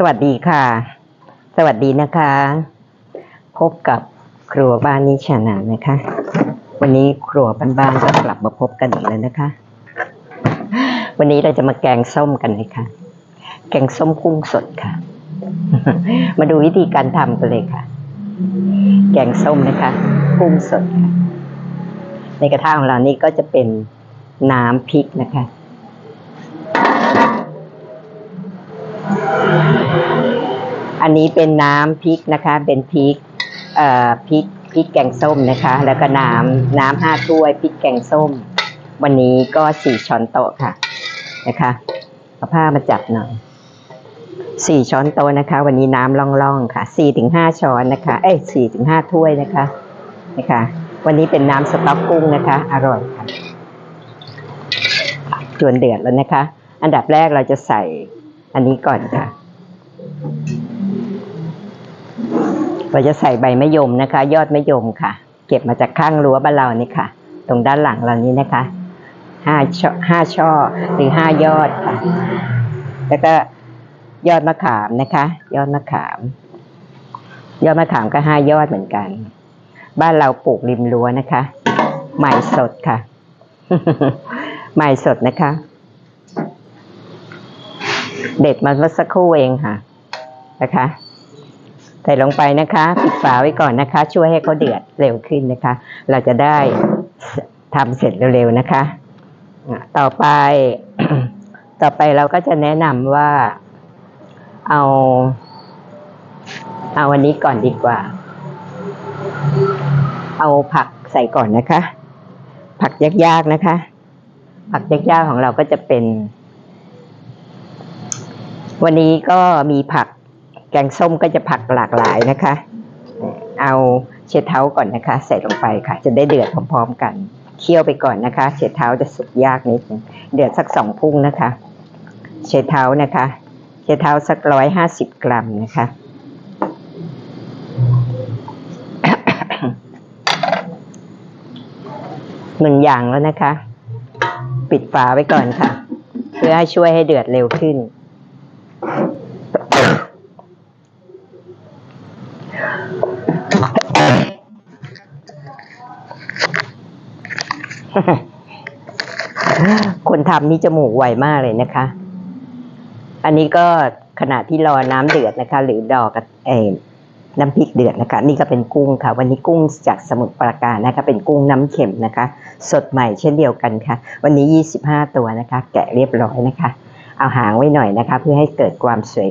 สวัสดีค่ะ สวัสดีนะคะ พบกับครัวบ้านนิชานานะคะ วันนี้ครัวบ้านๆก็กลับมาพบกันอีกแล้วนะคะ วันนี้เราจะมาแกงส้มกันเลยค่ะ แกงส้มกุ้งสดค่ะ มาดูวิธีการทำกันเลยค่ะ แกงส้มนะคะ กุ้งสดค่ะ ในกระทะของเรานี่ก็จะเป็นน้ำพริกนะคะ อันนี้เป็นน้ำพริกนะคะเป็นพริกเอ่อพริกพริกแกงส้มนะคะ แล้วก็น้ำน้ำห้าถ้วยพริกแกงส้ม วันนี้ก็สี่ช้อนโต๊ะค่ะนะคะเอาผ้ามาจับหน่อยสี่ช้อนโต๊ะนะคะ วันนี้น้ำล่องๆค่ะสี่ถึงห้าช้อนนะคะ เอ้ยสี่ถึงห้าถ้วยนะคะนะคะ วันนี้เป็นน้ำสต๊อกกุ้งนะคะ อร่อยค่ะจวนเดือดแล้วนะคะ อันดับแรกเราจะใส่อันนี้ก่อนค่ะ เราจะใส่ใบมะยมนะคะ ยอดมะยมค่ะ เก็บมาจากข้างรั้วบ้านเรานี่ค่ะ ตรงด้านหลังเรานี้นะคะห้าช่อห้าช่อหรือห้ายอดค่ะ แล้วก็ยอดมะขามนะคะ ยอดมะขาม ยอดมะขามก็ห้ายอดเหมือนกัน บ้านเราปลูกริมรั้วนะคะ ใหม่สดค่ะ ใหม่สดนะคะ เด็ดมาเมื่อสักครู่เองค่ะ นะคะ ใส่ลงไปนะคะปิดฝาไว้ก่อนนะคะ ช่วยให้เขาเดือดเร็วขึ้นนะคะ เราจะได้ทำเสร็จเร็วๆนะคะ ต่อไป ต่อไปเราก็จะแนะนำว่าเอา เอาวันนี้ก่อนดีกว่า เอาผักใส่ก่อนนะคะ ผักยากๆนะคะ ผักยากๆของเราก็จะเป็น วันนี้ก็มีผัก แกงส้มก็จะผักหลากหลายนะคะ เอาเช็ดเท้าก่อนนะคะ ใส่ลงไปค่ะ จะได้เดือดพร้อมๆกัน เคี่ยวไปก่อนนะคะ เช็ดเท้าจะสุกยากนิดนึงเดือดสักสองพุ่งนะคะ เช็ดเท้านะคะ เช็ดเท้าสักร้อยห้าสิบกรัมนะคะหนึ่งอย่างแล้วนะคะ ปิดฝาไว้ก่อนค่ะ เพื่อให้ช่วยให้เดือดเร็วขึ้น คนทำนี่จมูกไวมากเลยนะคะ อันนี้ก็ขณะที่รอน้ำเดือดนะคะ หรือดอกเอน้ำพริกเดือดนะคะ นี่ก็เป็นกุ้งค่ะ วันนี้กุ้งจากสมุทรปราการนะคะ เป็นกุ้งน้ำเค็มนะคะ สดใหม่เช่นเดียวกันค่ะ วันนี้ 25 ตัวนะคะ แกะเรียบร้อยนะคะ เอาหางไว้หน่อยนะคะ เพื่อให้เกิดความสวย